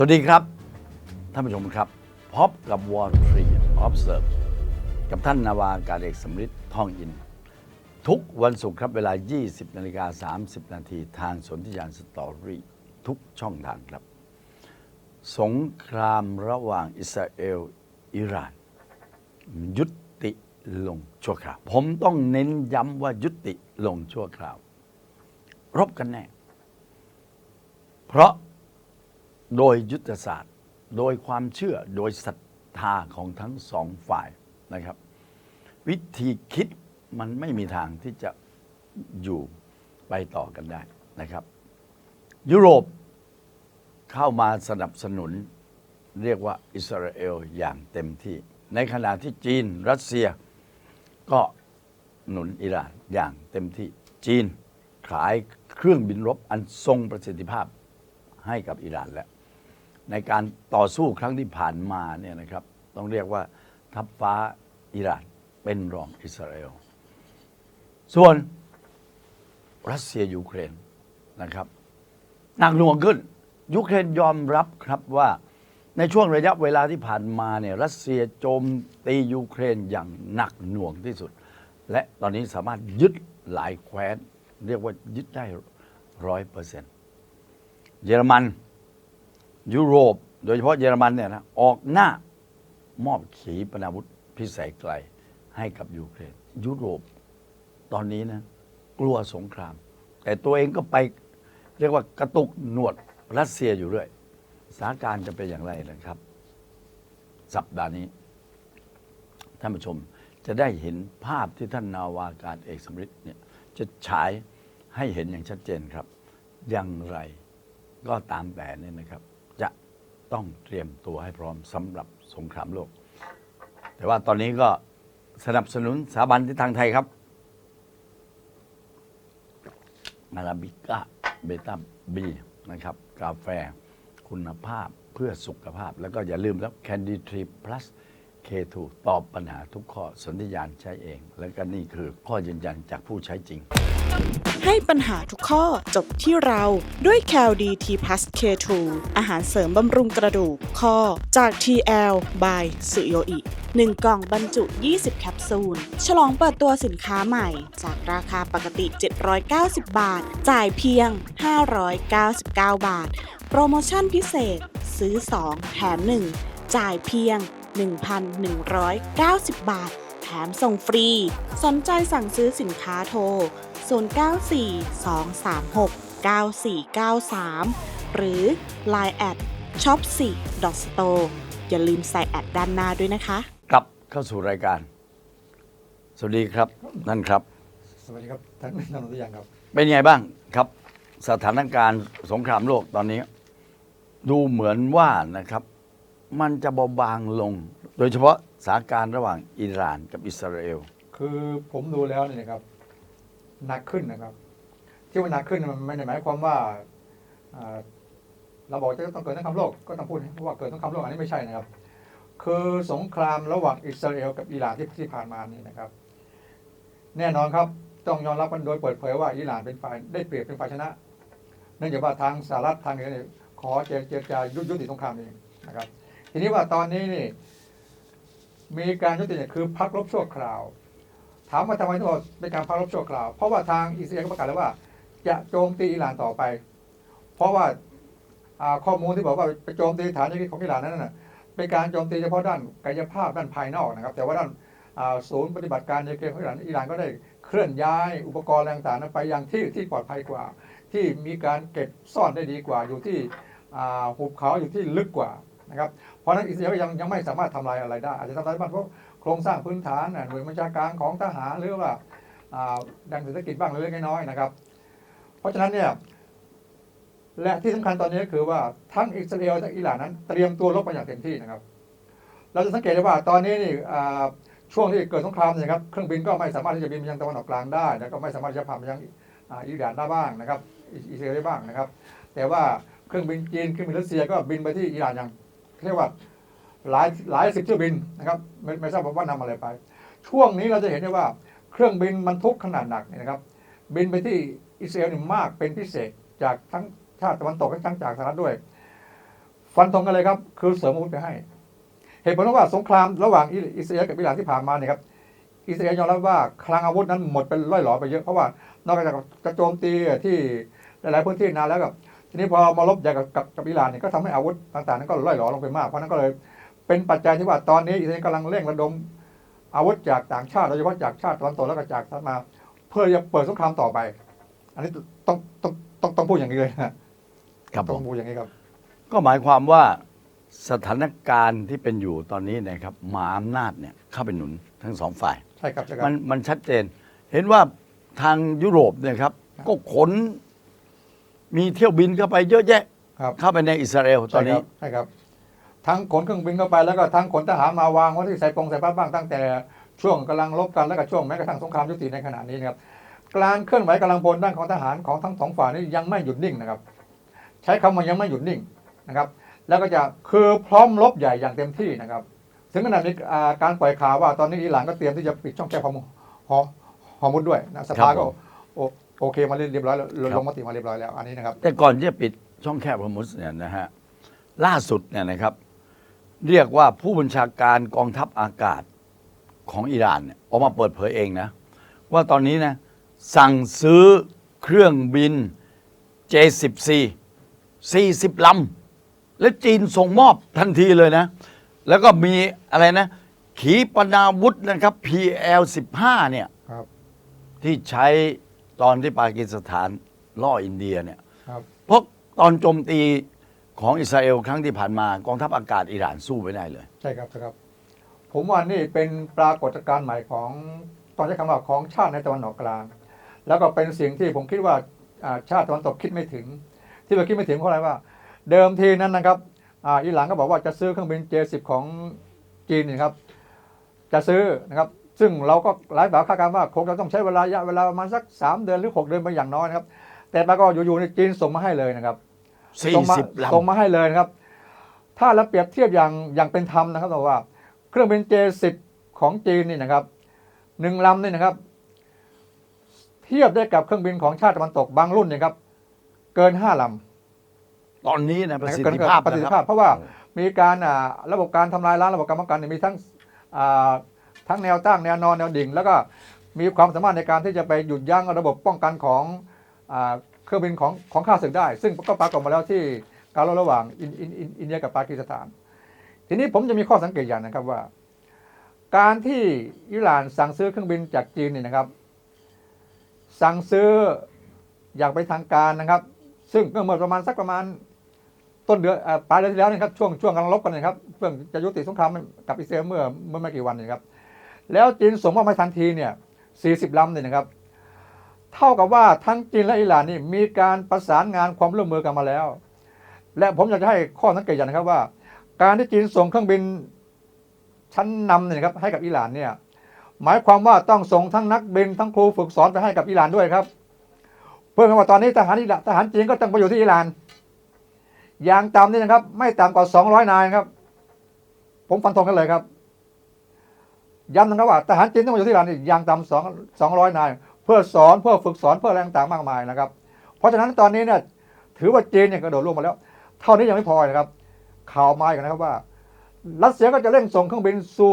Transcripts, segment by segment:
สวัสดีครับ ท่านผู้ชมครับพบกับวอร์ทรีออฟเซิร์ฟกับท่านนาวาอากาศเอกสมฤทธิ์ท่องอิน ทุกวันศุกร์ครับเวลา 20นาฬิกา30 นาทีทางสนธิยานสตอรี่ทุกช่องทางครับ สงครามระหว่างอิสราเอล อิหร่าน ยุติลงชั่วคราว ผมต้องเน้นย้ำว่ายุติลงชั่วคราว รบกันแน่ เพราะ โดยยุทธศาสตร์ โดยความเชื่อโดยศรัทธาของทั้งสองฝ่ายนะครับ วิธีคิดมันไม่มีทางที่จะอยู่ไปต่อกันได้นะครับ ยุโรปเข้ามาสนับสนุนเรียกว่าอิสราเอลอย่างเต็มที่ ในขณะที่จีนรัสเซียก็หนุนอิหร่านอย่างเต็มที่จีนขายเครื่องบินรบอันทรงประสิทธิภาพให้กับอิหร่านแล้ว ในการต่อสู้ครั้งที่ผ่านมาเนี่ยนะครับ ต้องเรียกว่าทัพฟ้าอิหร่านเป็นรองอิสราเอล ส่วนรัสเซียยูเครนนะครับหนักหน่วงขึ้น ยูเครนยอมรับครับว่าในช่วงระยะเวลาที่ผ่านมาเนี่ยรัสเซียโจมตียูเครนอย่างหนักหน่วงที่สุด และตอนนี้สามารถยึดหลายแคว้น เรียกว่ายึดได้ร้อยเปอร์เซ็นต์เยอรมัน ยุโรป โดยเฉพาะเยอรมันเนี่ยนะออกหน้ามอบขีปนาวุธพิเศษไกลให้กับยูเครนยุโรปตอนนี้นะกลัวสงคราม แต่ตัวเองก็ไปเรียกว่ากระตุกหนวดรัสเซียอยู่เรื่อยสถานการณ์จะเป็นอย่างไรนะครับ สัปดาห์นี้ท่านผู้ชมจะได้เห็นภาพที่ท่านนาวาการเอกสมฤทธิ์เนี่ยจะฉายให้เห็นอย่างชัดเจนครับ อย่างไรก็ตามแต่เนี่ยนะครับ ต้องเตรียมตัวให้พร้อมสำหรับสงครามโลก แต่ว่าตอนนี้ก็สนับสนุนสถาบันที่ทางไทยครับอาราบิก้าเบต้าบีนะครับ กาแฟคุณภาพเพื่อสุขภาพ แล้วก็อย่าลืมแล้ว Candy Tree Plus K2 ตอบปัญหาทุกข้อสนธิยานใช้เอง แล้วก็นี่คือข้อยืนยันจากผู้ใช้จริง ให้ปัญหาทุกข้อจบที่เราด้วย c a l d t plus K2 อาหารเสริมบำรุงกระดูกข้อจาก TL by สุโยอิ1 กล่องบรรจุ 20 แคปซูล ฉลองเปิดตัวสินค้าใหม่ จากราคาปกติ 790 บาท จ่ายเพียง 599 บาท โปรโมชั่นพิเศษ ซื้อ 2 แถม 1 จ่ายเพียง 1,190 บาท แถมส่งฟรี สนใจสั่งซื้อสินค้าโทร 0942369493 หรือ Line แอดช็อป4 store อย่าลืมใส่แอดด้านหน้าด้วยนะคะ กลับเข้าสู่รายการ สวัสดีครับนั่นครับ สวัสดีครับท่านนนท์ยังครับ เป็นไงบ้างครับ สถานการณ์สงครามโลกตอนนี้ ดูเหมือนว่านะครับ มันจะเบาบางลง โดยเฉพาะสถานการณ์ระหว่างอิหร่านกับอิสราเอล คือผมดูแล้วเนี่ยนะครับหนักขึ้นนะครับ ที่ว่าหนักขึ้นมันไม่ได้หมายความว่าอ่าเราบอกจะต้องเกิดสงครามโลกก็ต้องพูดว่าเกิดสงครามโลกอันนี้ไม่ใช่นะครับ คือสงครามระหว่างอิสราเอลกับอิหร่านที่ที่ผ่านมานี่นะครับ แน่นอนครับต้องยอมรับกันโดยเปิดเผยว่าอิหร่านเป็นฝ่ายได้เปรียบเป็นฝ่ายชนะ เนื่องจากว่าทางสหรัฐทางอื่นขอเจรจายุยุติสงครามเองนะครับ ทีนี้ว่าตอนนี้นี่มีการยุติเนี่ยคือพักรบชั่วคราว ถามว่าทำไมถึงบอกเป็นการพักรบชั่วคราว เพราะว่าทางอิสราเอลก็ประกาศแล้วว่า จะโจมตีอิหร่านต่อไป เพราะว่าข้อมูลที่บอกว่าไปโจมตีฐานที่ของอิหร่านนั้นน่ะเป็นการโจมตีเฉพาะด้านกายภาพด้านภายนอกนะครับ แต่ว่าด้านศูนย์ปฏิบัติการนิวเคลียร์ของอิหร่านอิหร่านก็ได้เคลื่อนย้ายอุปกรณ์อะไรต่างๆนั้นไปยังที่ที่ปลอดภัยกว่า ที่มีการเก็บซ่อนได้ดีกว่า อยู่ที่หุบเขาอยู่ที่ลึกกว่า นะครับเพราะนั้นอิสราเอลยังยังไม่สามารถทำลายอะไรได้ อาจจะทำลายบ้างเพราะโครงสร้างพื้นฐานหน่วยบัญชาการของทหารหรือว่าดังเศรษฐกิจบ้างเล็กน้อยนะครับ เพราะฉะนั้นเนี่ยและที่สำคัญตอนนี้ก็คือว่าทั้งอิสราเอลและอิหร่านนั้น เตรียมตัวรบกันอย่างเต็มที่นะครับ เราจะสังเกตได้ว่าตอนนี้นี่ช่วงที่เกิดสงครามนะครับเครื่องบินก็ไม่สามารถที่จะบินไปยังตะวันออกกลางได้แล้วก็ไม่สามารถจะผ่านไปยังอิหร่านได้บ้างนะครับอิอิสราเอลได้บ้างนะครับ แต่ว่าเครื่องบินจีนเครื่องบินรัสเซียก็บินไปที่อิหร่านอย่าง เรียกว่าหลายหลายสิบเที่ยวบินนะครับไม่ไม่ทราบว่านำอะไรไป ช่วงนี้เราจะเห็นได้ว่าเครื่องบินบรรทุกขนาดหนักเนี่ยนะครับ บินไปที่อิสราเอลนี่มากเป็นพิเศษจากทั้งชาติตะวันตกและทั้งจากสหรัฐด้วย ฟันธงกันเลยครับ คือเสริมอาวุธไปให้ เหตุผลเพราะว่าสงครามระหว่างอิสราเอลกับอิหร่านที่ผ่านมาเนี่ยครับอิสราเอลยอมรับว่าคลังอาวุธนั้นหมดเป็นร้อยหลอไปเยอะเพราะว่านอกจากกระโจมตีที่หลายๆพื้นที่นานแล้วกับ ทีนี้พอมาลบใหญ่กับกับกับอิหร่านเนี่ยก็ทำให้อาวุธต่างๆนั้นก็ร้อยหลอลงไปมากเพราะนั้นก็เลยเป็นปัจจัยที่ว่าตอนนี้อิสราเอลกำลังเร่งระดมอาวุธจากต่างชาติโดยเฉพาะจากชาติตะวันตกแล้วก็จากสหรัฐมา เพื่อจะเปิดสงครามต่อไป อันนี้ต้องต้องต้องต้องพูดอย่างนี้เลยนะครับผต้อมงพูดอย่างนี้ครับ ก็หมายความว่าสถานการณ์ที่เป็นอยู่ตอนนี้นะครับมหาอำนาจเนี่ยเข้าไปหนุนทั้งสองฝ่ายใช่ครับใช่ครับมันมันชัดเจน เห็นว่าทางยุโรปเนี่ยครับครับก็ขน มีเที่ยวบินเข้าไปเยอะแยะ ครับเข้าไปในอิสราเอลตอนนี้ใช่ครับ ทั้งขนเครื่องบินเข้าไปแล้วก็ทั้งขนทหารมาวางไว้ที่ใส่ปงใส่ป้าบ้างตั้งแต่ช่วงกำลังรบกันแล้วก็ช่วงแม้กระทั่งสงครามยุติในขณะนี้นะครับ การเคลื่อนไหวกำลังพลด้านของทหารของทั้งสองฝ่ายนี้ยังไม่หยุดนิ่งนะครับ ใช้คำว่ายังไม่หยุดนิ่งนะครับ แล้วก็จะคือพร้อมรบใหญ่อย่างเต็มที่นะครับ ถึงขนาดนี้อ่าการปล่อยข่าวว่าตอนนี้อิหร่านก็เตรียมที่จะปิดช่องแคบฮอร์โมฮอฮอร์มุดด้วยนะสภาครัก็บผมโอ โอเคมาเรียบร้อยแล้วครับลงมติมาเรียบร้อยแล้วอันนี้นะครับ แต่ก่อนที่จะปิดช่องแคบฮอร์มุสเนี่ยนะฮะล่าสุดเนี่ยนะครับ เรียกว่าผู้บัญชาการกองทัพอากาศของอิหร่านเนี่ยออกมาเปิดเผยเองนะ ว่าตอนนี้นะสั่งซื้อเครื่องบิน J14 40 ลำ และจีนส่งมอบทันทีเลยนะ แล้วก็มีอะไรนะ ขีปนาวุธนะครับ PL15 เนี่ยครับที่ใช้ ตอนที่ปากีสถานล่ออินเดียเนี่ยครับเพราะตอนโจมตีของอิสราเอลครั้งที่ผ่านมากองทัพอากาศอิหร่านสู้ไม่ได้เลย ใช่ครับใช่ครับ ผมว่านี่เป็นปรากฏการณ์ใหม่ของตอนใช้คำว่าของชาติในตะวันออกกลาง แล้วก็เป็นสิ่งที่ผมคิดว่าอ่าชาติตะวันตกคิดไม่ถึง ที่เราคิดไม่ถึงเพราะอะไรว่า เดิมทีนั้นนะครับอ่าอิหร่านก็บอกว่าจะซื้อเครื่องบิน J10 ของจีนนี่ครับ จะซื้อนะครับ ซึ่งเราก็หลายแบบคาดการณ์ว่าคงจะต้องใช้เวลาระยะเวลาประมาณสัก 3 เดือนหรือ 6 เดือนไปอย่างน้อยนะครับ แต่ปรากฏว่าอยู่ๆในจีนส่งมาให้เลยนะครับส่งมา40ลำส่งมาให้เลยนะครับ ถ้าเราเปรียบเทียบอย่างอย่างเป็นธรรมนะครับบอกว่า เครื่องบิน J10 ของจีนนี่นะครับหนึ่งลำนี่นะครับ เทียบได้กับเครื่องบินของชาติตะวันตกบางรุ่นเนี่ยครับ เกินห้าลำตอนนี้นะประสิทเกินธิภาพประสิทธินะคภารัพบเพราะว่ามีการอ่าระบบการทำลายล้างระบบการป้องกันเนี่ยมีทั้งอ่า ทั้งแนวตั้งแนวนอนแนวดิ่ง แล้วก็มีความสามารถในการที่จะไปหยุดยั้งระบบป้องกันของอเครื่องบินของของข้าศึกได้ ซึ่งก็ปรากฏมาแล้วที่การรบระหว่างอินอินอินอินเดียกับปากีสถาน ทีนี้ผมจะมีข้อสังเกตอย่างนะครับว่า การที่อิหร่านสั่งซื้อเครื่องบินจากจีนนี่นะครับ สั่งซื้ออย่างเป็นทางการนะครับ ซึ่งเมื่อประมาณสักประมาณต้นเดือนปลายเดือนที่แล้วนะครับช่วงช่วงกำลังรบกันนะครับเพื่อจะยุติสงครามกับอิสราเอลเมื่อเมื่อไม่กี่วันนี้ครับ แล้วจีนส่งมอบมาทันทีเนี่ย40ลำเนี่ยนะครับ เท่ากับว่าทั้งจีนและอิหร่านนี่มีการประสานงานความร่วมมือกันมาแล้ว และผมอยากจะให้ข้อสังเกตอย่างนะครับว่า การที่จีนส่งเครื่องบินชั้นนำเนี่ยนะครับให้กับอิหร่านเนี่ยหมายความว่าต้องส่งทั้งนักบินทั้งครูฝึกสอนไปให้กับอิหร่านด้วยครับ เพื่อว่าตอนนี้ทหารอิหร่านทหารจีนก็ต้องไปอยู่ที่อิหร่าน อย่างต่ำนี่นะครับ ไม่ต่ำกว่า200นายครับ ผมฟันธงกันเลยครับ ย้ำนะครับว่าทหารจีนต้องมาอยู่ที่อิหร่านนี่อย่างต่ำสองสองร้อยนาย เพื่อสอนเพื่อฝึกสอนเพื่ออะไรต่างๆมากมายนะครับ เพราะฉะนั้นตอนนี้เนี่ยถือว่าจีนเนี่ยกระโดดลงมาแล้ว เท่านี้ยังไม่พอนะครับ ข่าวมาอีกนะครับว่า รัสเซียก็จะเร่งส่งเครื่องบินซู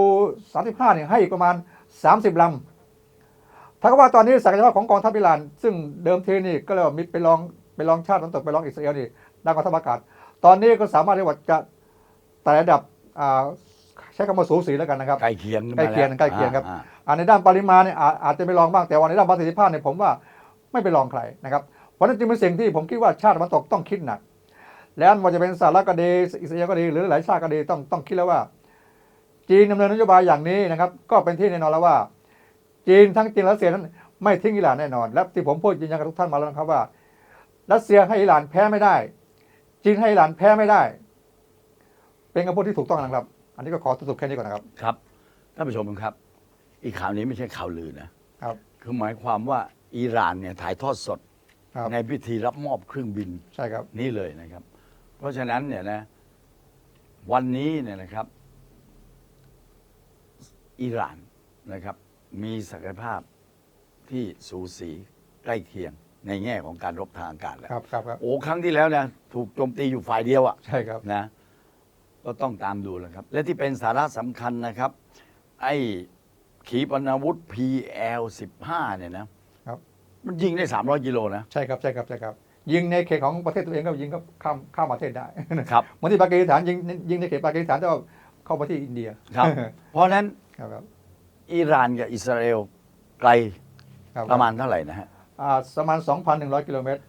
35เนี่ยให้อีกประมาณ 30ลำถ้ากับว่าตอนนี้ศักยภาพของกองทัพอิหร่าน ซึ่งเดิมทีนี่ก็เลยว่ามีไปลองไปลองชาติตะวันตกไปลองอิสราเอลนี่ด้านกองทัพอากาศ ตอนนี้ก็สามารถเรียกว่าจะแต่ระดับอ่า ใช้คำว่าสูสีแล้วกันนะครับใกล้เคียงขึ้นใกล้มาเคียงแวใกล้เคียงครับอ่าอ่าในด้านปริมาณเนี่ยอาอาจจะไปลองบ้างแต่ว่าในด้านประสิทธิภาพเนี่ยผมว่าไม่ไปลองใครนะครับเพราะฉะนั้นจึงเป็นสิ่งที่ผมคิดว่าชาติตะวันตกต้องคิดหนัก แล้วไม่ว่าจะเป็นสหรัฐก็ดีอิสราเอลก็ดี หรือหลายชาติก็ดีต้องต้องคิดแล้วว่า จีนดำเนินนโยบายอย่างนี้นะครับ ก็เป็นที่แน่นอนแล้วว่า จีนทั้งจีนและรัสเซียนั้นไม่ทิ้งอิหร่านแน่นอน และที่ผมพูดยืนยันกับทุกท่านมาแล้วนะครับว่ารัสเซียให้อิหร่านแพ้ไม่ได้ จีนให้อิหร่านแพ้ไม่ได้ เป็นคำพูดที่ถูกต้องนะครับ อันนี้ก็ขอสรุปแค่นี้ก่อนนะครับ ครับท่านผู้ชมครับ อีกข่าวนี้ไม่ใช่ข่าวลือนะครับ คือหมายความว่าอิหร่านเนี่ยถ่ายทอดสด ครับในพิธีรับมอบเครื่องบินใช่ครับ นี่เลยนะครับ เพราะฉะนั้นเนี่ยนะ วันนี้เนี่ยนะครับ อิหร่านนะครับ มีศักยภาพที่สูสีใกล้เคียงในแง่ของการรบทางอากาศแล้ว ครับครับครับโอ้ครั้งที่แล้วนะถูกโจมตีอยู่ฝ่ายเดียวอะ ใช่ครับ นะ ก็ต้องตามดูแหล้วครับ และที่เป็นสาระสำคัญนะครับ ไอ้ขีปนาวุธ PL 15 เนี่ยนะครับ มันยิงได้ 300 กิโลนะ ใช่ครับใช่ครับใช่ครับ ยิงในเขตของประเทศตัวเองก็ยิงก็ข้ามข้ามประเทศได้ ครับ เหมือนที่ปากีสถานยิงยิงในเขตปากีสถานแต่ว่าเข้าไปที่อินเดียครับ เพราะฉะนั้นครับครับอิหร่านกับอิสราเอลไกลครับประมาณเท่าไหร่นะฮะ อ่าประมาณ 2,100 กิโลเมตร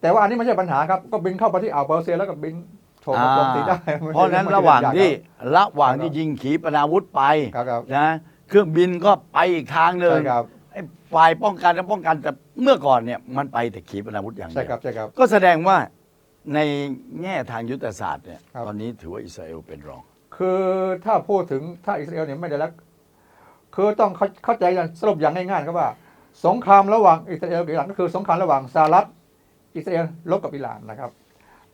แต่ว่าอันนี้ไม่ใช่ปัญหาครับ ก็บินเข้าไปที่อ่าวเปอร์เซียแล้วก็บิน โฉบมาโจมตีได้อ่าเพราะฉะนั้นระหว่างที่ระหว่างที่ยิงขีปนาวุธไปครับครับนะเครื่องบินก็ไปอีกทางหนึ่งใช่ครับไอ้ฝ่ายป้องกันก็ป้องกันแต่เมื่อก่อนเนี่ยมันไปแต่ขีปนาวุธอย่างเดีใช่ยวครับใช่ครับก็แสดงว่าในแง่ทางยุทธศาสตร์เนี่ยครับตอนนี้ถือว่าอิสราเอลเป็นรอง คือถ้าพูดถึงถ้าอิสราเอลเนี่ยไม่ได้แล้วคือต้องเข้าเข้าใจอย่างสรุปอย่างง่ายๆครับว่า สงครามระหว่างอิสราเอลกับอิหร่านก็คือสงครามระหว่างสหรัฐอิสราเอลลบกับอิหร่านนะครับ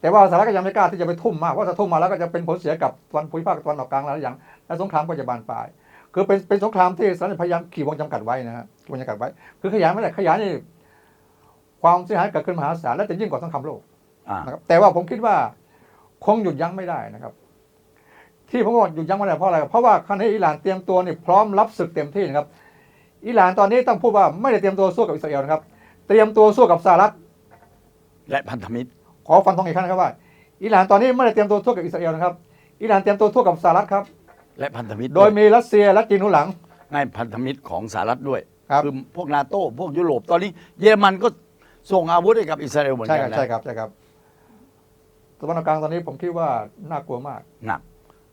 แต่ว่าสหรัฐก็ยังไม่กล้าที่จะไปทุ่มมากเพราะถ้าทุ่มมาแล้วก็จะเป็นผลเสียกับตะวันภูมิภาคตะวันออกกลางหลายอย่างและสงครามก็จะบานปลาย คือเป็นเป็นสงครามที่สหรัฐพยายามขีดวงจำกัดไว้นะฮะขีดวงจำกัดไว้ คือขยายไม่ได้ขยายนี่ความเสียหายเกิดขึ้นมหาศาลและจะยิ่งกว่าสงครามโลกอ่านะครับแต่ว่าผมคิดว่าคงหยุดยั้งไม่ได้นะครับ ที่ผมบอกหยุดยั้งไม่ได้เพราะอะไรเพราะว่าขณะนี้อิหร่านเตรียมตัวนี่พร้อมรับศึกเต็มที่นะครับ อิหร่านตอนนี้ต้องพูดว่าไม่ได้เตรียมตัวสู้กับอิสราเอลนะครับ เตรียมตัวสู้กับสหรัฐและพันธมิตร ขอฟันธงอีกครั้งนะครับว่า อิหร่านตอนนี้ไม่ได้เตรียมตัวสู้กับอิสราเอลนะครับ อิหร่านเตรียมตัวสู้กับสหรัฐครับ และพันธมิตรโดยมีรัสเซียและจีนหนุนหลังในพันธมิตรของสหรัฐด้วยครับอพวกนาโต้พวกยุโรปตอนนี้ เยอรมันก็ส่งอาวุธให้กับอิสราเอลเหมือนใช่กัคนรับนะใช่ครับใช่ครับตะวันออกกลางตอนนี้ผมคิดว่าน่ากลัวมากหนัก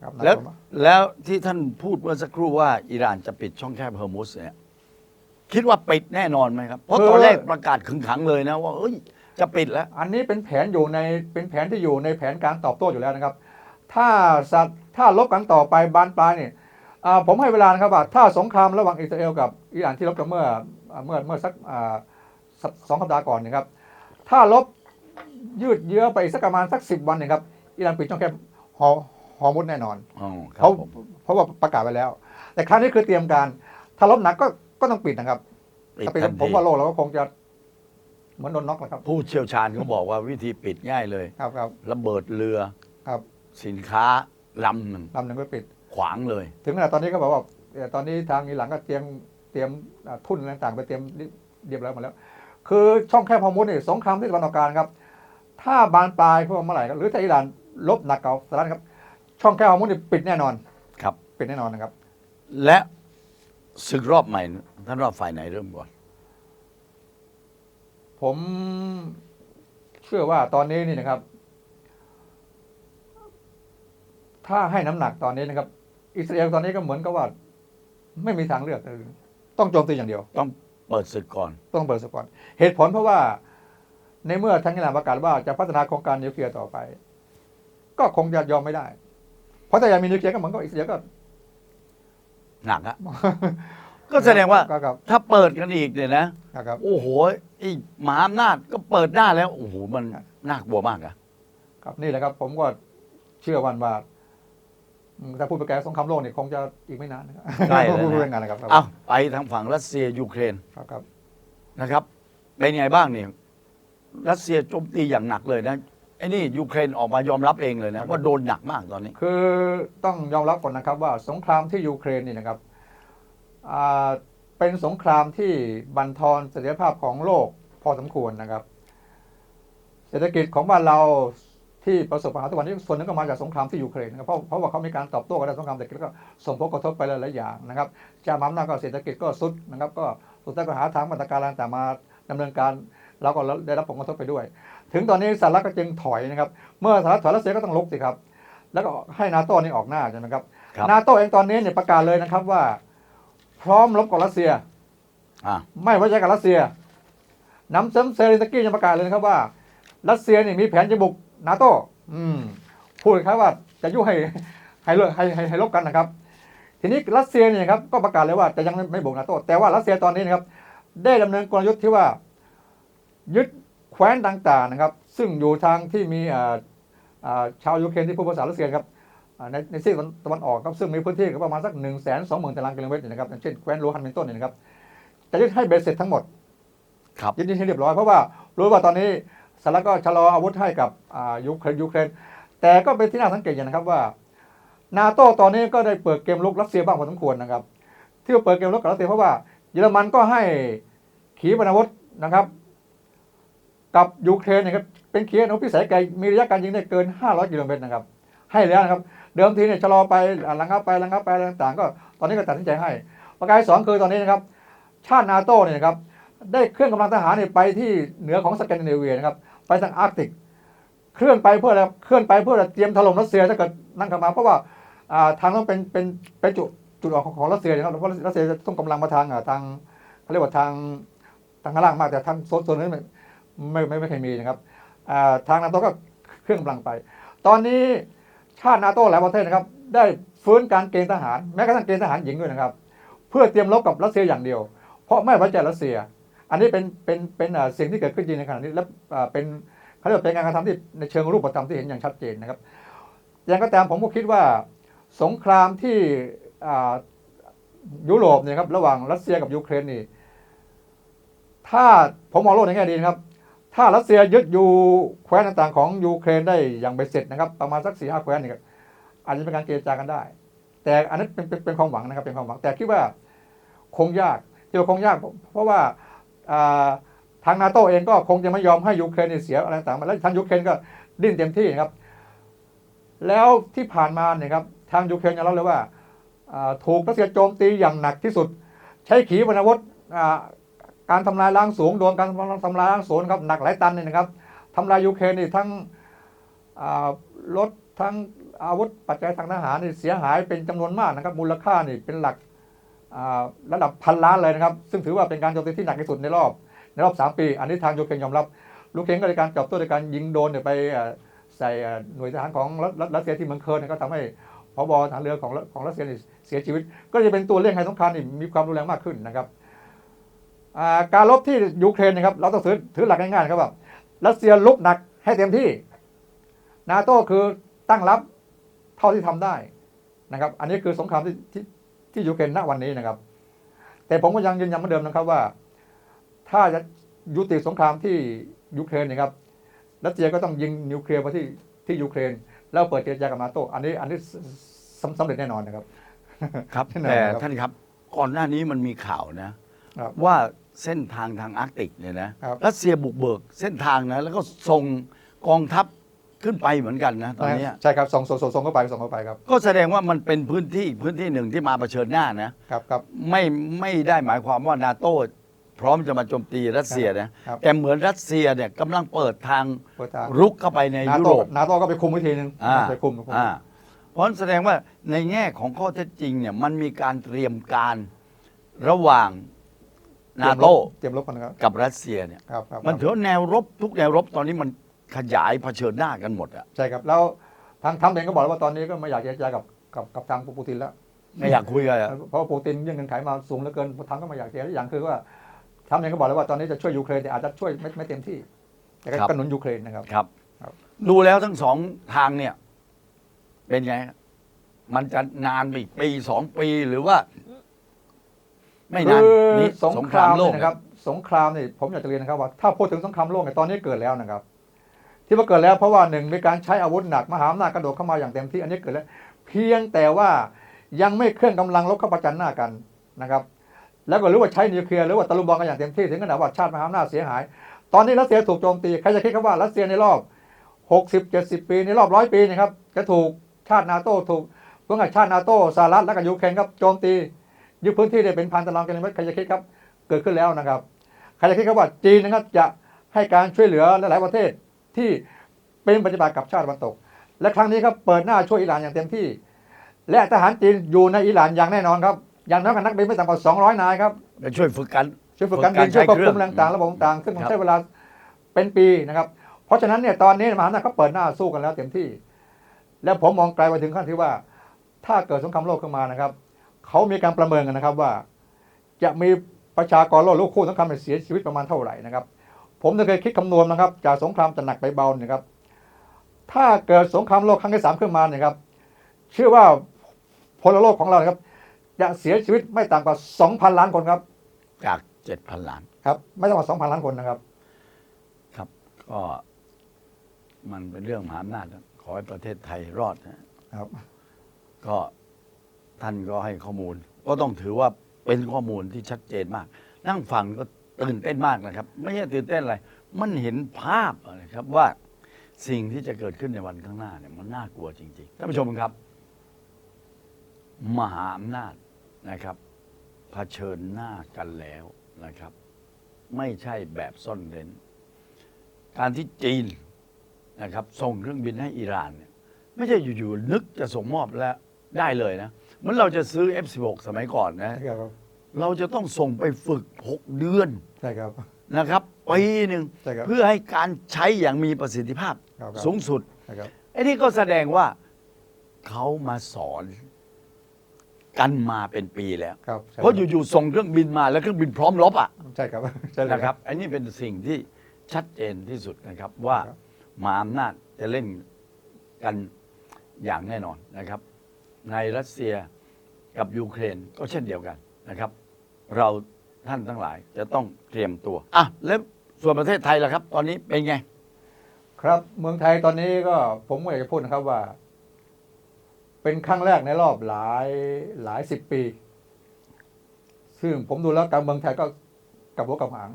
ครับน่าแล้วกลัวมากแล้วที่ท่านพูดเมื่อสักครู่ว่าอิหร่านจะปิดช่องแคบเฮอร์มุสเนี่ยคิดว่าปิดแน่นอนไหมครับ เพราะตอนแรกประกาศขึงขังเลยนะว่าเอ้ย จะปิดแล้ว อันนี้เป็นแผนอยู่ในเป็นแผนที่อยู่ในแผนการตอบโต้อยู่แล้วนะครับ ถ้าสัตว์ถ้าลบกันต่อไปบานปลายเนี่ยอ่าผมให้เวลานะครับว่าถ้าสงครามระหว่างอิสราเอลกับอิหร่านที่ลบกันเมื่ออ่าเมื่อเมื่อสักอ่าสักสองสัปดาห์ก่อนนะครับ ถ้าลบยืดเยื้อไปอีกสักประมาณสักสิบวันเนะครับอิหร่านปิดช่องแคบฮอฮอร์มุดแน่นอนอ๋อครัเขาบผมเพราะว่าประกาศไว้แล้ว แต่ครั้งนี้คือเตรียมการ ถ้าลบหนักก็ก็ต้องปิดนะครับปิดถ้าปิดทันผมทีว่าโลกเราก็คงจะ เหมือนโดนน็อกนะครับ ผู้เชี่ยวชาญเขาบอกว่าวิธีปิดง่ายเลยครับครับระเบิดเรือครับสินค้าลำหนึ่งลำหนึ่งก็ปิด ขวางเลย ถึงขนาดตอนนี้ก็บอกว่าเอ่อตอนนี้ทางอิหร่านก็เตรียมเตรียมอ่าทุนอะไรต่างๆไปเตรียมเรียบร้อยหมดแล้ว คือช่องแคบฮอร์มุสนี่สงครามที่ตะวันออกกลางครับ ถ้าบานปลายพวกเมื่อไหร่ครับหรือถ้าอิหร่านลบหนักเก่าสหรัฐครับ ช่องแคบฮอร์มุสนี่ปิดแน่นอน ครับ ปิดแน่นอนนะครับ และศึกรอบใหม่ ท่านรอบฝ่ายไหนเริ่มก่อน ผมเชื่อว่าตอนนี้นี่นะครับ ถ้าให้น้ำหนักตอนนี้นะครับ อิสราเอลตอนนี้ก็เหมือนกับว่า ไม่มีทางเลือกเลยต้องโจมตีอย่างเดียว ต้องเปิดศึกก่อน ต้องเปิดสปอน เหตุผลเพราะว่า ในเมื่อทางอิหร่านประกาศว่าจะพัฒนาโครงการนิวเคลียร์ต่อไป ก็คงจะยอมไม่ได้ เพราะถ้ายังมีนิวเคลียร์ก็เหมือนกับอิสราเอลก็หนักอะ ก็แสดงว่าก็ครับถ้าเปิดกันอีกเนี่ยนะครับ โอ้โหไอ้มหาอำนาจก็เปิดหน้าแล้วโอ้โหมันน่ากลัวมากอะครับนี่แหละครับ ผมก็เชื่อวันว่าอืมถ้าพูดไปแกสงครามโลกเนี่ยคงจะอีกไม่นานนะครับใกล้แล้วพูดนะเป็นงานนะครับเอาไปทางฝั่งรัสเซียยูเครนครับครับ นะครับเป็นไงบ้างเนี่ยรัสเซียโจมตีอย่างหนักเลยนะไอ้นี่ยูเครนออกมายอมรับเองเลยนะว่าโดนหนักมากตอนนี้ คือต้องยอมรับก่อนนะครับว่าสงครามที่ยูเครนนี่นะครับอ่า เป็นสงครามที่บั่นทอนเสถียรภาพของโลกพอสมควรนะครับ เศรษฐกิจของบ้านเราที่ประสบปัญหาทุกวันนี้ส่วนหนึงก็มาจากสงครามที่ยูเครนนะครับเพราะเพราะว่าเขามีการตอบโต้กันในสงครามเศรษฐกิจแล้วก็ส่งผลกระทบไปหลายๆอย่างนะครับจามาอำนาจก็เศรษฐกิจก็สุดนะครับ ก็สุดท้ายก็หาทางมาตรการต่างๆมาดำเนินการเราก็ได้รับผลกระทบไปด้วย ถึงตอนนี้สหรัฐก็จึงถอยนะครับ เมื่อสหรัฐถอยรัสเซียก็ต้องลุกสิครับ แล้วก็ให้นาโต้นี่ออกหน้าใช่ไหมครับครับนาโต้เองตอนนี้เนี่ยประกาศเลยนะครับว่า พร้อมรบกับรัสเซียอ่าไม่ไว้ใจกับรัสเซียน้ำเซมเซเลนสกี้ยังประกาศเลยนะครับว่า รัสเซียนี่มีแผนจะบุกนาโต้อืมพูดครับว่าจะยุ่งให้ให้เลิกให้ให้ให้ลบกันนะครับ ทีนี้รัสเซียเนี่ยครับก็ประกาศเลยว่าจะยังไม่ไม่บุกนาโต้แต่ว่ารัสเซียตอนนี้นะครับ ได้ดำเนินกลยุทธ์ที่ว่า ยึดแคว้นต่างๆนะครับ ซึ่งอยู่ทางที่มีอ่าอ่าชาวยูเครนที่พูดภาษารัสเซียครับอ่า ในในซีกตะวันออกครับซึ่งมีพื้นที่ก็ประมาณสักหนึ่งแสนสองหมื่นตารางกิโลเมตรเนี่ยนะครับอย่างเช่นแคว้นโลฮันเป็นต้นเนี่ยนะครับจะยึดให้เบสเสร็จทั้งหมดครับยึดให้เรียบร้อยเพราะว่ารู้ว่าตอนนี้สหรัฐก็ชะลออาวุธให้กับอ่ายูเครนยูเครน แต่ก็เป็นที่น่าสังเกตอย่างนะครับว่านาโต้ตอนนี้ก็ได้เปิดเกมลุกรัสเซียบ้างพอสมควรนะครับ ที่ว่าเปิดเกมลุกกับรัสเซียเพราะว่าเยอรมันก็ให้ขีปนาวุธนะครับ กับยูเครนเนะครับเป็นขีปนาวุธพิสัยไกลมีระยะการยิงได้เกิน 500 กิโลเมตรนะครับ ให้แล้วนะครับ เดิมทีเนี่ยชะลอไปอ่าระงับไประงับไปอะไรต่างๆ ก็ตอนนี้ก็ตัดสินใจให้ ประการที่สองคือตอนนี้นะครับ ชาตินาโต้เนี่ยครับได้เคลื่อนกำลังทหารเนี่ยไปที่เหนือของสแกนดิเนเวียนะครับไปทางอาร์กติก เคลื่อนไปเพื่ออะไรเคลื่อนไปเพื่อเตรียมถล่มรัสเซียถ้าเกิดนั่งเข้ามาเพราะว่าอ่าทางนั้นเป็นเป็นเป็นจุดจุดออกของของรัสเซียนะครับเพราะรัสเซียจะต้องกำลังมาทางอ่าทางเขาเรียกว่าทางทางข้างล่างมากแต่ทางโซนโซนนั้นไม่ไม่ไม่เคยมีนะครับอ่าทางนาโต้ก็เคลื่อนกำลังไป ตอนนี้าตินาโต้หลายประเทศนะครับ ได้ฟื้นการเกณฑ์ทหาร แม้กระทั่งเกณฑ์ทหารหญิงด้วยนะครับ เพื่อเตรียมรบกับรัสเซียอย่างเดียว เพราะไม่ไว้ใจรัสเซีย อันนี้เป็นเป็นเป็นอ่าสิ่งที่เกิดขึ้นจริงในขณะนี้และอ่าเป็นเขาเรียกว่าเป็นการกระทำที่ในเชิงรูปธรรมที่เห็นอย่างชัดเจนนะครับ อย่างก็ตามผมก็คิดว่าสงครามที่อ่ายุโรปเนี่ยครับระหว่างรัสเซียกับยูเครนนี่ถ้าผมมองโลกในแง่ดีนะครับ ถ้ารัสเซียยึดอยู่แคว้นต่างๆของยูเครนได้อย่างเบ็ดเสร็จนะครับ ประมาณสักสี่ห้าแคว้นนี่ครับอาจจะเป็นการเจรจากันได้ แต่อันนั้นเป็นเป็นความหวังนะครับเป็นความหวังแต่คิดว่าคงยากที่ว่าคงยาก เพราะว่าทางนาโตเองก็คงจะไม่ยอมให้ยูเครนเสียอะไรต่างๆมาแล้วทางยูเครนก็ดิ้นเต็มที่นะครับ แล้วที่ผ่านมาเนี่ยครับทางยูเครนยอมรับเลยว่าถูกรัสเซียโจมตีอย่างหนักที่สุด ใช้ขีปนาวุธ การทำลายล้างสูงโดนการทำลายล้างสูงครับหนักหลายตันเนี่ยนะครับทำลายยูเครนนี่ทั้งรถทั้งอาวุธปัจจัยทางทหารนี่เสียหายเป็นจำนวนมากนะครับ มูลค่านี่เป็นหลักระดับพันล้านเลยนะครับ ซึ่งถือว่าเป็นการโจมตีที่หนักที่สุดในรอบ ในรอบ 3 ปี อันนี้ทางยูเครนยอมรับยูเครนก็เลยการตอบโต้โดยการยิงโดนไปใส่หน่วยทหารของรัสเซียที่เมืองเคิร์นก็ทำให้พบทหารเรือของของรัสเซียเสียชีวิต ก็จะเป็นตัวเร่งให้สงครามนี่มีความรุนแรงมากขึ้นนะครับ การรบที่ยูเครนนะครับเราต้องถือถือหลักง่ายๆนะครับว่ารัสเซียลุกหนักให้เต็มที่ นาโต้คือตั้งรับเท่าที่ทำได้นะครับ อันนี้คือสงครามที่ที่ที่ยูเครนณวันนี้นะครับ แต่ผมก็ยังยืนยันเหมือนเดิมนะครับว่า ถ้าจะยุติสงครามที่ยูเครนนะครับรัสเซียก็ต้องยิงนิวเคลียร์มาที่ที่ยูเครน แล้วเปิดเจรจากับนาโต้อันนี้อันนี้สำสำเร็จแน่นอนนะครับ ครับแน่นอนแต่ครับท่านครับก่อนหน้านี้มันมีข่าวนะครับว่า เส้นทางทางอาร์กติกเนี่ยนะครับรัสเซียบุกเบิกเส้นทางนะแล้วก็ส่งกองทัพขึ้นไปเหมือนกันนะตอนเนี้ยใช่ครับส่งส่งส่งส่งเข้าไปส่งเข้าไปครับ ก็แสดงว่ามันเป็นพื้นที่พื้นที่หนึ่งที่มาเผชิญหน้านะครับครับไม่ไม่ได้หมายความว่านาโต้พร้อมจะมาโจมตีรัสเซียนะครับแต่เหมือนรัสเซียเนี่ยกำลังเปิดทางเปิดทางรุกเข้าไปในนายุโต้โรปนาโต้ก็ไปคุมวิธีหนึ่งอ่าไปคุมไปคุม อ่าเพราะฉะนั้นแสดงว่าในแง่ของข้อเท็จจริงเนี่ยมันมีการเตรียมการระหว่าง นาโต้เตรียมรบกันนะครับกับรัสเซียเนี่ยครับครับมันถือว่าแนวรบทุกแนวรบตอนนี้มันขยายเผชิญหน้ากันหมดอะใช่ครับแล้วทางทรัมป์เองก็บอกแล้วว่าตอนนี้ก็ไม่อยากเจรจากับกับกับทางปูตินแล้วไม่อยากคุยกันอะเพราะว่าปูตินยื่นเงินไขมาสูงเหลือเกินทรัมป์ก็ไม่อยากเจรจาอย่างคือว่าทรัมป์เองก็บอกแล้วว่าตอนนี้จะช่วยยูเครนแต่อาจจะช่วยไม่ไม่เต็มที่ แต่ก็ก็หนุนยูเครนนะครับครับครับ ดูแล้วทั้งสองทางเนี่ย เป็นไงฮะมันจะนานไปอีกปีสองปีหรือว่า ไม่นานคือนี้สงครามโลกเนี่ยนะครับสงครามนี่ผมอยากจะเรียนนะครับว่าถ้าพูดถึงสงครามโลกเนี่ยตอนนี้เกิดแล้วนะครับ ที่ว่าเกิดแล้วเพราะว่าหนึ่งมีการใช้อาวุธหนักมหาอำนาจกระโดดเข้ามาอย่างเต็มที่อันนี้เกิดแล้ว เพียงแต่ว่ายังไม่เคลื่อนกำลังลบเข้าประจันหน้ากันนะครับ แล้วก็รู้ว่าใช้นิวเคลียร์หรือว่าตะลุมบอลกันอย่างเต็มที่ถึงขนาดว่าชาติมหาอำนาจเสียหาย ตอนนี้รัสเซียถูกโจมตีใครจะคิดครับว่ารัสเซียในรอบ 60 70 ปีในรอบร้อยปีนะครับจะถูกชาตินาโต้ถูกพวกชาตินาโต้สหรัฐและก็ยูเครนครับโจมตี ยึดพื้นที่ได้เป็นพันตารางกิโลเมตรใครจะคิดครับ เกิดขึ้นแล้วนะครับใครจะคิดครับว่าจีนนะครับจะให้การช่วยเหลือหลายๆประเทศที่เป็นปฏิบัติกับชาติตะวันตก และครั้งนี้ครับเปิดหน้าช่วยอิหร่านอย่างเต็มที่ และทหารจีนอยู่ในอิหร่านอย่างแน่นอนครับอย่างน้อยกับนักบินไม่ต่ำกว่า200 นายครับไปช่วยฝึกกันช่วยฝึกการฝึกบิการนช่วยควบคุมใช้เครื่องต่างๆระบบต่างๆซึ่งมันครับใช้เวลาเป็นปีนะครับ เพราะฉะนั้นเนี่ยตอนนี้มหาอำนาจเขาเปิดหน้าสู้กันแล้วเต็มที่ แล้วผมมองไกลไปถึงขั้นที่ว่า ถ้าเกิดสงครามโลกขึ้นมานะครับ เขามีการประเมินกันนะครับว่า จะมีประชากรโลกลูกคู่สงครามเนี่ยเสียชีวิตประมาณเท่าไหร่นะครับ ผมเคยคิดคำนวณนะครับ จากสงครามจะหนักไปเบาเนี่ยครับ ถ้าเกิดสงครามโลกครั้งที่สามขึ้นมาเนี่ยครับเชื่อว่าพลโลกของเรานะครับ จะเสียชีวิตไม่ต่ำกว่า2,000ล้านคนครับ จากเจ็ดพันล้านครับไม่ต่ำกว่า2,000ล้านคนนะครับ ครับ ก็มันเป็นเรื่องมหาอำนาจนะขอให้ประเทศไทยรอดนะครับ ก็ ท่านก็ให้ข้อมูล ก็ต้องถือว่าเป็นข้อมูลที่ชัดเจนมาก นั่งฟังก็ตื่นเต้นมากนะครับ ไม่ใช่ตื่นเต้นอะไร มันเห็นภาพนะครับว่าสิ่งที่จะเกิดขึ้นในวันข้างหน้าเนี่ยมันน่ากลัวจริงๆท่านผู้ชมครับ มหาอำนาจนะครับเผชิญหน้ากันแล้วนะครับ ไม่ใช่แบบซ่อนเร้น การที่จีนนะครับ ส่งเครื่องบินให้อิหร่านเนี่ยไม่ใช่อยู่ๆนึกจะส่งมอบแล้วได้เลยนะ เหมือนเราจะซื้อ F16 สมัยก่อนนะ ใช่ครับเราจะต้องส่งไปฝึก 6 เดือนใช่ครับ นะครับปีหนึ่งใช่ครับเพื่อให้การใช้อย่างมีประสิทธิภาพครับครับ สูงสุด ใช่ครับ ไอ้นี่ก็แสดงว่าเขามาสอนกันมาเป็นปีแล้ว ครับใช่เพราะอยู่ๆส่งเครื่องบินมาแล้วเครื่องบินพร้อมรบอะใช่ครับใช่เลย นะครับ อันนี้เป็นสิ่งที่ชัดเจนที่สุดนะครับว่าครับ มหาอำนาจจะเล่นกันอย่างแน่นอนนะครับ ในรัสเซีย กับยูเครนก็เช่นเดียวกันนะครับ เราท่านทั้งหลายจะต้องเตรียมตัวอะแล้วส่วนประเทศไทยล่ะครับ ตอนนี้เป็นไง ครับเมืองไทยตอนนี้ก็ผมก็อยากจะพูดนะครับว่า เป็นครั้งแรกในรอบหลายหลายสิบปี ซึ่งผมดูแล้วการเมืองไทยก็กลับหัวกลับหาง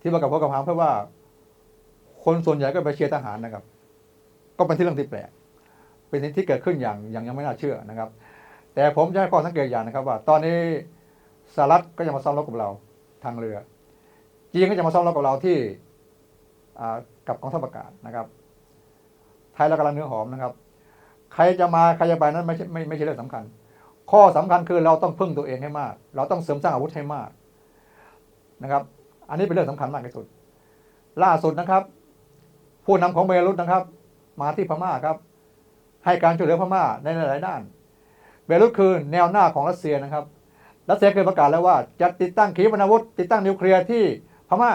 ที่มากลับหัวกลับหางเพราะว่า คนส่วนใหญ่ก็ไปเชียร์ทหารนะครับ ก็เป็นที่เรื่องที่แปลกเป็นสิ่งที่เกิดขึ้นอย่างอย่างยังไม่น่าเชื่อนะครับ แต่ผมจะให้ข้อสังเกตอย่างนะครับว่า ตอนนี้สหรัฐก็จะมาซ้อมรบกับเราทางเรือ จีนก็จะมาซ้อมรบกับเราที่กับกองทัพอากาศนะครับ ไทยเรากำลังเนื้อหอมนะครับ ใครจะมาใครจะไปนั้นไม่ใช่ไม่ไม่ใช่เรื่องสำคัญ ข้อสำคัญคือเราต้องพึ่งตัวเองให้มาก เราต้องเสริมสร้างอาวุธให้มากนะครับ อันนี้เป็นเรื่องสำคัญมากที่สุด ล่าสุดนะครับ ผู้นำของเบรุสนะครับ มาที่พม่าครับ ให้การช่วยเหลือพม่าในหลาย ๆ ด้าน เบรุสคือแนวหน้าของรัสเซียนะครับ รัสเซียเคยประกาศแล้วว่าจะติดตั้งขีปนาวุธติดตั้งนิวเคลียร์ที่พม่า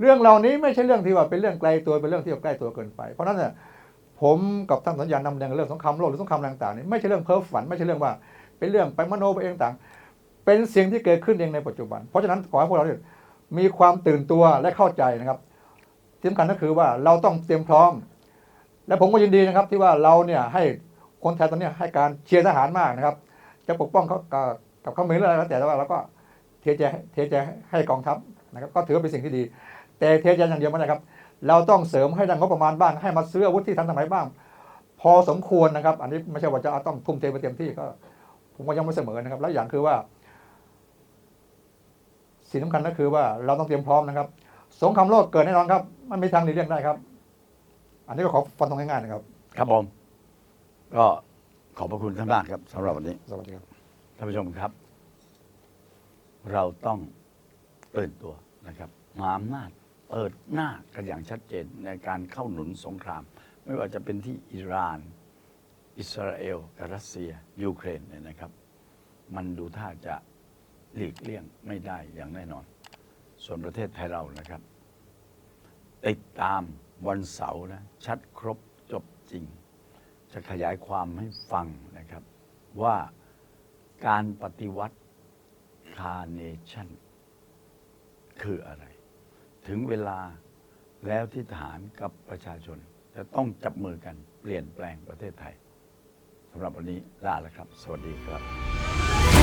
เรื่องเหล่านี้ไม่ใช่เรื่องที่ว่าเป็นเรื่องไกลตัวเป็นเรื่องที่ใกล้ตัวเกินไป เพราะนั้นเนี่ยผมกับท่านสัญญาณนำแดงเรื่องสงครามโลกหรือสงครามต่างๆนี่ไม่ใช่เรื่องเพ้อฝันไม่ใช่เรื่องว่าเป็นเรื่องไปมโนไปเองต่างเป็นสิ่งที่เกิดขึ้นเองในปัจจุบัน เพราะฉะนั้นขอให้พวกเราเนี่ยมีความตื่นตัวและเข้าใจนะครับที่สำคัญก็คือว่าเราต้องเตรียมพร้อม และผมก็ยินดีนะครับที่ว่าเราเนี่ยให้ คนไทยตอนนี้ให้การเชียร์ทหารมากนะครับ จะปกป้องเขากับกับเขาเมืออะไรก็แล้วแต่ว่าเราก็เทใจเทใจให้กองทัพนะครับก็ถือว่าเป็นสิ่งที่ดี แต่เทใจอย่างเดียวไม่ได้ครับ เราต้องเสริมให้ดังงบประมาณบ้างให้มาซื้ออาวุธที่ทันสมัยบ้าง พอสมควรนะครับ อันนี้ไม่ใช่ว่าจะต้องทุ่มเทไปเต็มที่ก็ผมก็ยังไม่เสมอนะครับ แล้วอย่างคือว่า สิ่งสำคัญก็คือว่าเราต้องเตรียมพร้อมนะครับ สงครามโลกเกิดแน่นอนครับ มันไมีทางหลีกเลี่ยงได้ครับ อันนี้ก็ขอฟันตรงง่ายๆนะครับ ครับผม ก็ขอบพระคุณท่านมากครับสำหรับวันนี้สวัสดีครับ ท่านผู้ชมครับ เราต้องตื่นตัวนะครับมหาอำนาจเปิดหน้ากันอย่างชัดเจนในการเข้าหนุนสงคราม ไม่ว่าจะเป็นที่อิหร่าน อิสราเอลกับรัสเซีย ยูเครนเนี่ยนะครับ มันดูท่าจะหลีกเลี่ยงไม่ได้อย่างแน่นอน ส่วนประเทศไทยเรานะครับ ติดตามวันเสาร์นะ ชัดครบจบจริง จะขยายความให้ฟังนะครับ ว่าการปฏิวัติคาร์เนชั่น คืออะไร ถึงเวลาแล้วที่ทหารกับประชาชน จะต้องจับมือกันเปลี่ยนแปลงประเทศไทยสำหรับวันนี้ลาแล้วครับ สวัสดีครับ